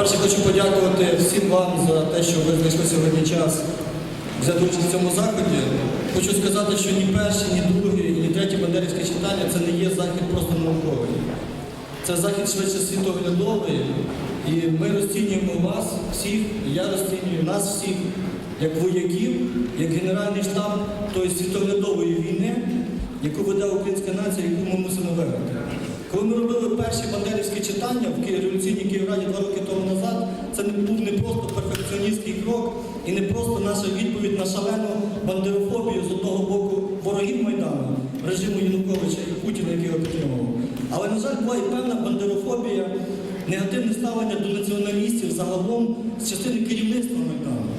По-перше, хочу подякувати всім вам за те, що ви знайшли сьогодні час взяти участь в цьому заході. Хочу сказати, що ні перший, ні другий, ні третє бандерівське читання це не є захід просто науковий. Це захід швидше світоглядовий, і ми розцінюємо вас всіх, і я розцінюю нас всіх як вояків, як генеральний штаб тої світоглядової війни, яку веде українська нація, яку ми мусимо виграти. Коли ми робили перші бандерівські читання в революційній Київраді два роки тому назад, це був не просто перфекціоністський крок і не просто наша відповідь на шалену бандерофобію з одного боку ворогів Майдану, режиму Януковича і Путіна, який його підтримував. Але, на жаль, була і певна бандерофобія, негативне ставлення до націоналістів загалом з частини керівництва Майдану.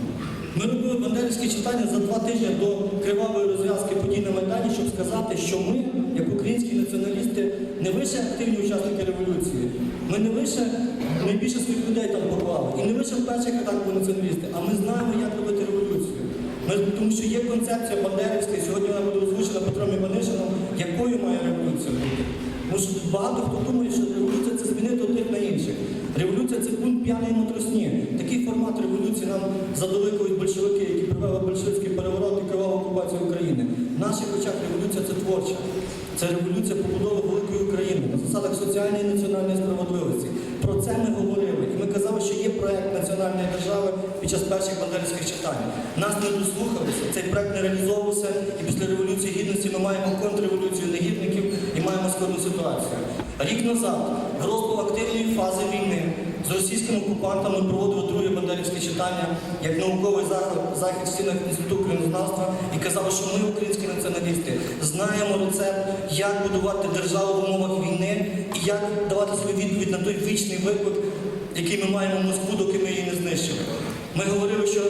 Ми робили бандерівські читання за два тижні до кривавої розв'язки подій на Майдані, щоб сказати, що ми, як українські націоналісти, не лише активні учасники революції, ми не лише найбільше своїх людей там поклали, і не лише в перших рядах були націоналісти, а ми знаємо, як робити революцію. Ми, тому що є концепція бандерівська, і сьогодні вона буде озвучена Петром Іванишином, якою має революція бути. Тому що багато хто думає, що революція це змінити одних на інших. Революція це бунт п'яної матросні. Такий формат революції нам задали колись большевики, які провели большевицький переворот окупацію України. В наших очах революція це творча. Це революція побудови великої України на засадах соціальної і національної справедливості. Про це ми говорили. І ми казали, що є проект національної держави під час перших бандерівських читань. Нас не дослухалися, цей проект не реалізовувався, і після революції гідності ми маємо контрреволюцію негідників і маємо складну ситуацію. Рік назад, в розпал активної фази війни, з російськими окупантами проводили друге бандерівське читання як науковий захід, захід в стінах інституту країнознавства і казали, що ми, українські націоналісти, знаємо рецепт, як будувати державу в умовах війни і як давати свою відповідь на той вічний виклик, який ми маємо в Москву, доки ми її не знищили. Ми говорили, що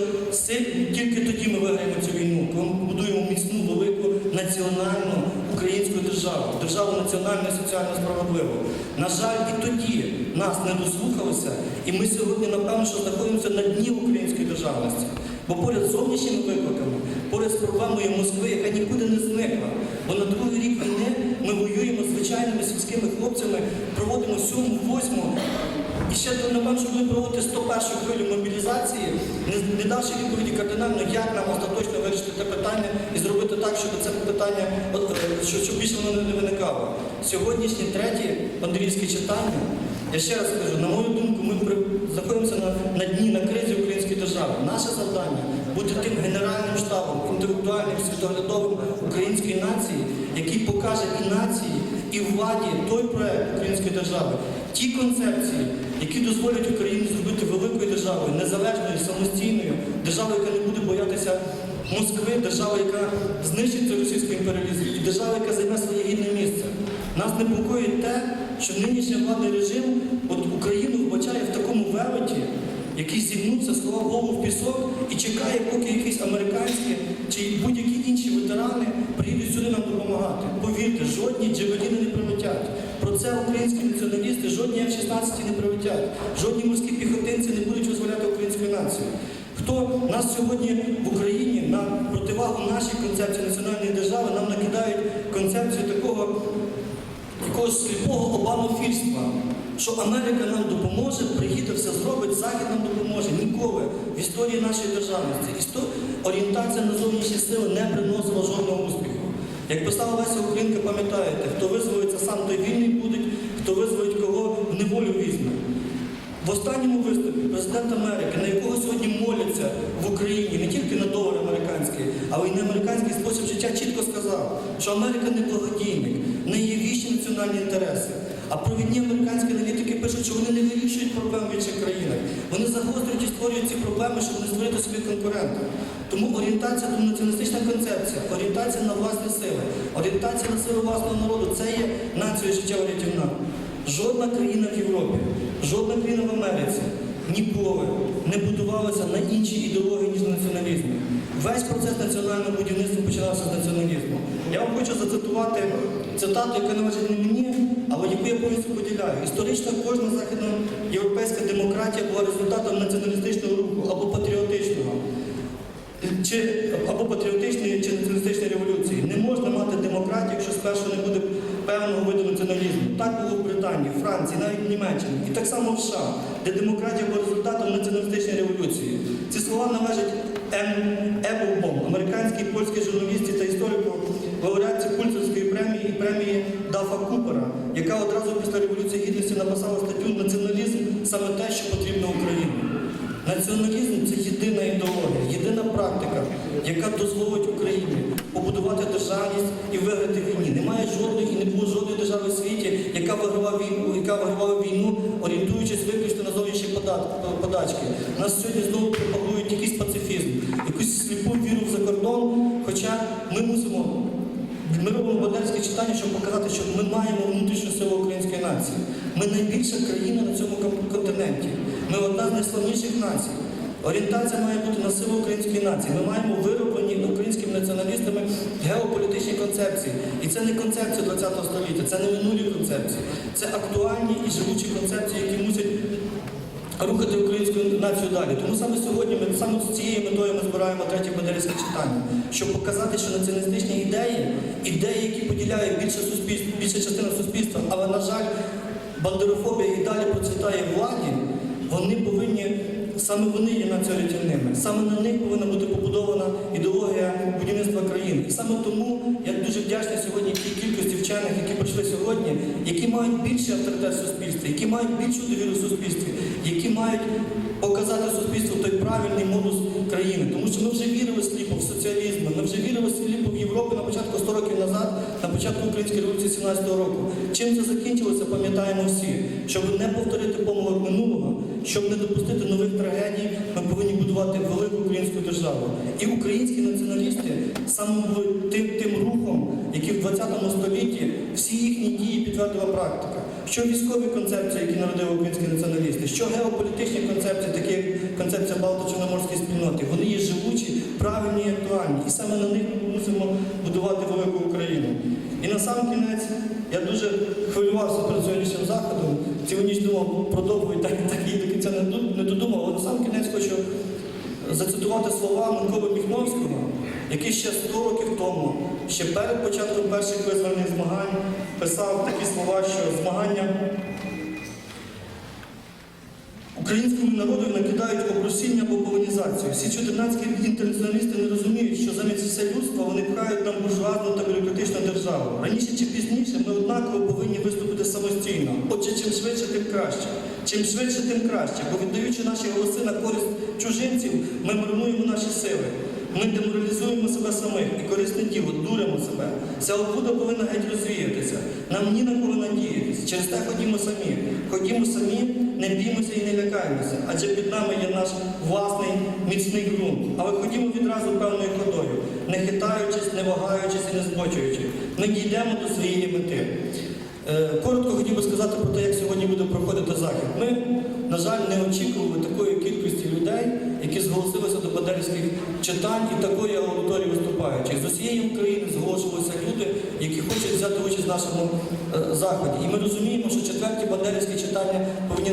тільки тоді ми виграємо цю війну, коли ми будуємо міцну, велику національну українську державу, державу національну і соціально справедливу. На жаль, і тоді нас не дослухалися, і ми сьогодні, напевно, що знаходимося на дні української державності. Бо поряд з зовнішніми викликами, поряд з проблемою Москви, яка нікуди не зникла. Бо на другий рік війни ми воюємо з звичайними сільськими хлопцями, проводимо сьому, восьму. І ще напевно, що будемо проводити 101 хвилю мобілізації, не, давши відповіді кардинально, як нам остаточно вирішити це питання і зробити так, щоб це питання, е, щоб, більше воно не виникало. Сьогоднішнє третє бандерівське читання, я ще раз кажу, на мою думку, ми знаходимося на, на дні на кризі української держави. Наше завдання бути тим генеральним штабом, інтелектуальним, світоглядовим української нації, який покаже і нації, і владі той проект української держави, ті концепції, які дозволять Україні зробити великою державою, незалежною, самостійною, державою, яка не буде боятися Москви, держава, яка знищить російський імперіалізм, і держава, яка займе своє гідне місце. Нас непокоїть те, що нинішній владний режим от Україну вбачає в такому велеті, який зігнувся, склав голову в пісок і чекає, поки якісь американські чи будь-які інші ветерани приїдуть сюди нам допомагати. Повірте, жодні джевеліни не прилетять. Про це українські націоналісти, жодні F-16 не прилетять, жодні морські піхотинці не будуть визволяти українську націю. Хто нас сьогодні в Україні на противагу нашій концепції національної держави нам накидають концепцію якогось сліпого обамофільства, що Америка нам допоможе, приїде, все зробить, Захід нам допоможе. Ніколи в історії нашої державності орієнтація на зовнішні сили не приносила жодного успіху. Як писала Леся Українка, пам'ятаєте, хто визволиться сам, той вільний буде, хто визволить кого в неволю візьме. В останньому виступі президент Америки, на якого сьогодні моляться в Україні не тільки на долар американський, але й на американський спосіб життя, чітко сказав, що Америка не благодійник, в неї є вічні національні інтереси. А провідні американські аналітики пишуть, що вони не вирішують проблем в інших країнах. Вони загострюють і створюють ці проблеми, щоб не створити собі конкурента. Тому орієнтація до націоналістична концепція, орієнтація на власні сили, орієнтація на сили власного народу це є нацією життєва рятівна. Жодна країна в Європі, жодна країна в Америці ніколи не будувалася на іншій ідеології, ніж на націоналізмі. Весь процес національного будівництва починався з націоналізму. Я вам хочу зацитувати цитату, яка належить не мені, але яку я повністю поділяю. Історично кожна західноєвропейська демократія була результатом націоналістичного руху або патріотичного чи або патріотичної чи націоналістичної революції. Не можна мати демократію, якщо спершу не буде певного виду націоналізму. Так було в Британії, Франції, навіть в Німеччині. І так само в США, де демократія була результатом націоналістичної революції. Ці слова належать. Еблбом, американській польській журналістці та історику, лауреатці Пульцерської премії і премії Дафа Купера, яка одразу після Революції Гідності написала статтю Націоналізм саме те, що потрібно Україні. Націоналізм це єдина ідеологія, єдина практика, яка дозволить Україні побудувати державність і виграти війні. Немає жодної і не було жодної держави в світі, яка вигравала війну, яка вигравала війну, орієнтуючись виключно на зовнішні подачки. Нас сьогодні знову пропагують якийсь пацифізм, якусь сліпу віру в закордон. Хоча ми мусимо ми робимо бандерське читання, щоб показати, що ми маємо внутрішню силу української нації. Ми найбільша країна на цьому континенті. Ми одна з найславніших націй. Орієнтація має бути на силу української нації. Ми маємо вироблені українськими націоналістами геополітичні концепції. І це не концепція ХХ століття, це не минулі концепції. Це актуальні і живучі концепції, які мусять рухати українську націю далі. Тому саме сьогодні ми саме з цією метою ми збираємо третє бандерівське читання, щоб показати, що націоналістичні ідеї, ідеї, які поділяє більша суспільство, більша частина суспільства, але на жаль, бандерофобія і далі процвітає владі, вони повинні. Саме вони є націорятівними, саме на них повинна бути побудована ідеологія будівництва країни. І саме тому я дуже вдячний сьогодні тій кількості вчених, які прийшли сьогодні, які мають більший авторитет в суспільстві, які мають більшу довіру в суспільстві, які мають показати суспільству той правильний модус країни. Тому що ми вже вірили сліпо в соціалізм, ми вже вірили сліпо в Європу на початку 100 років назад, на початку української революції 17-го року. Чим це закінчилося, пам'ятаємо всі. Щоб не повторити помилок минулого, щоб не допустити нових трагедій, ми повинні будувати велику українську державу. І українські націоналісти саме були тим, тим рухом, який в 20 столітті всі їхні дії підтвердила практика. Що військові концепції, які народили українські націоналісти, що геополітичні концепції, такі як концепція Балто-Чорноморської спільноти, вони є живучі, правильні і актуальні. І саме на них ми мусимо будувати велику Україну. І на сам кінець я дуже хвилювався перед сьогоднішнім заходом. Цілу ніч думав про доповідь, так, так і до кінця не додумав. Але на сам кінець хочу зацитувати слова Миколи Міхновського, який ще 100 років тому, ще перед початком перших визвольних змагань, писав такі слова, що змагання Українському народу накидають обрусіння або колонізацію. Всі 14 інтернаціоналісти не розуміють, що замість все людства вони пхають нам буржуазну та бюрократичну державу. Раніше чи пізніше ми однаково повинні виступити самостійно. Отже, чим швидше, тим краще. Чим швидше, тим краще. Бо віддаючи наші голоси на користь чужинців, ми марнуємо наші сили. Ми деморалізуємо себе самих і корисне діло, дуримо себе. Ця обуда повинна геть розвіятися. Нам ні на кого надіятися. Через те ходімо самі. Ходімо самі, не біймося і не лякаємося, адже під нами є наш власний міцний ґрунт. Але ходімо відразу певною ходою, не хитаючись, не вагаючись і не збочуючи. Ми дійдемо до своєї мети. Е, Коротко хотів би сказати про те, як сьогодні буде проходити захід. Ми, на жаль, не очікували такої які зголосилися до бандерівських читань і такої аудиторії виступаючих. З усієї України зголошувалися люди, які хочуть взяти участь в нашому е, заході. І ми розуміємо, що четверті бандерівські читання повинні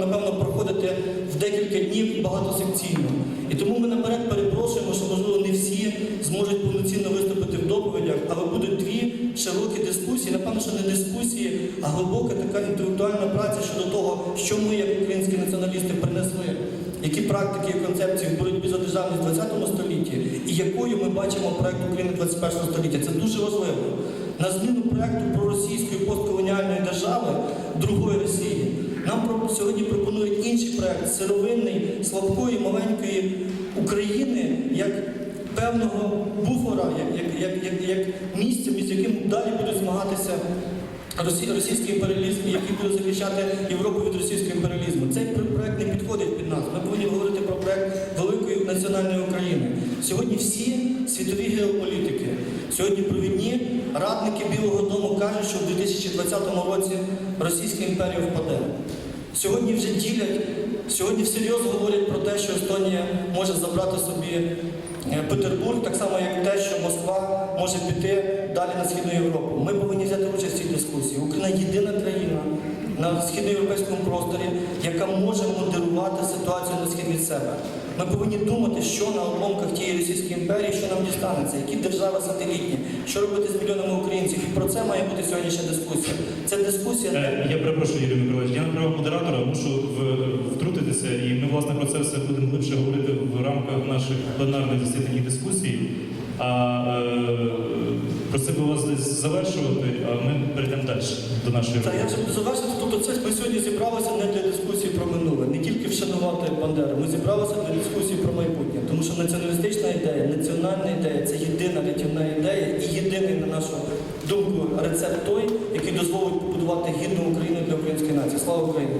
напевно проходити в декілька днів багатосекційно. І тому ми наперед перепрошуємо, що можливо не всі зможуть повноцінно виступити в доповідях, але будуть дві широкі дискусії. Напевно, що не дискусії, а глибока така інтелектуальна праця щодо того, що ми, як українські націоналісти, принесли, які практики і концепції в боротьбі за державність в 20 столітті, і якою ми бачимо проект України 21 століття. Це дуже важливо. На зміну проекту про російської постколоніальної держави другої Росії. Нам сьогодні пропонують інший проект сировинний, слабкої, маленької України, як певного буфора, як, як, як, як, місця, між яким далі будуть змагатися російський імперіалізм, який буде захищати Європу від російського імперіалізму. Цей підходить під нас. Ми повинні говорити про проект великої національної України. Сьогодні всі світові геополітики, сьогодні провідні радники Білого Дому кажуть, що в 2020 році Російська імперія впаде. Сьогодні вже ділять, сьогодні всерйоз говорять про те, що Естонія може забрати собі е, Петербург, так само як те, що Москва може піти далі на Східну Європу. Ми повинні взяти участь в цій дискусії. Україна єдина країна на східноєвропейському просторі, яка може модерувати ситуацію на схід від себе. Ми повинні думати, що на обломках тієї Російської імперії, що нам дістанеться, які держави сателітні, що робити з мільйонами українців. І про це має бути сьогоднішня дискусія. Це дискусія. Е, Я перепрошую, Юрій Миколаївич, я на правах модератора мушу втрутитися, і ми власне про це все будемо глибше говорити в рамках наших пленарних засідань і дискусій. А е, просив би вас десь завершувати, а ми перейдемо далі до нашої Та я вже буду завершити. Тобто це ми сьогодні зібралися не для дискусії про минуле, не тільки вшанувати Бандеру. Ми зібралися для дискусії про майбутнє. Тому що націоналістична ідея, національна ідея це єдина рятівна ідея і єдиний, на нашу думку, рецепт той, який дозволить побудувати гідну Україну для української нації. Слава Україні!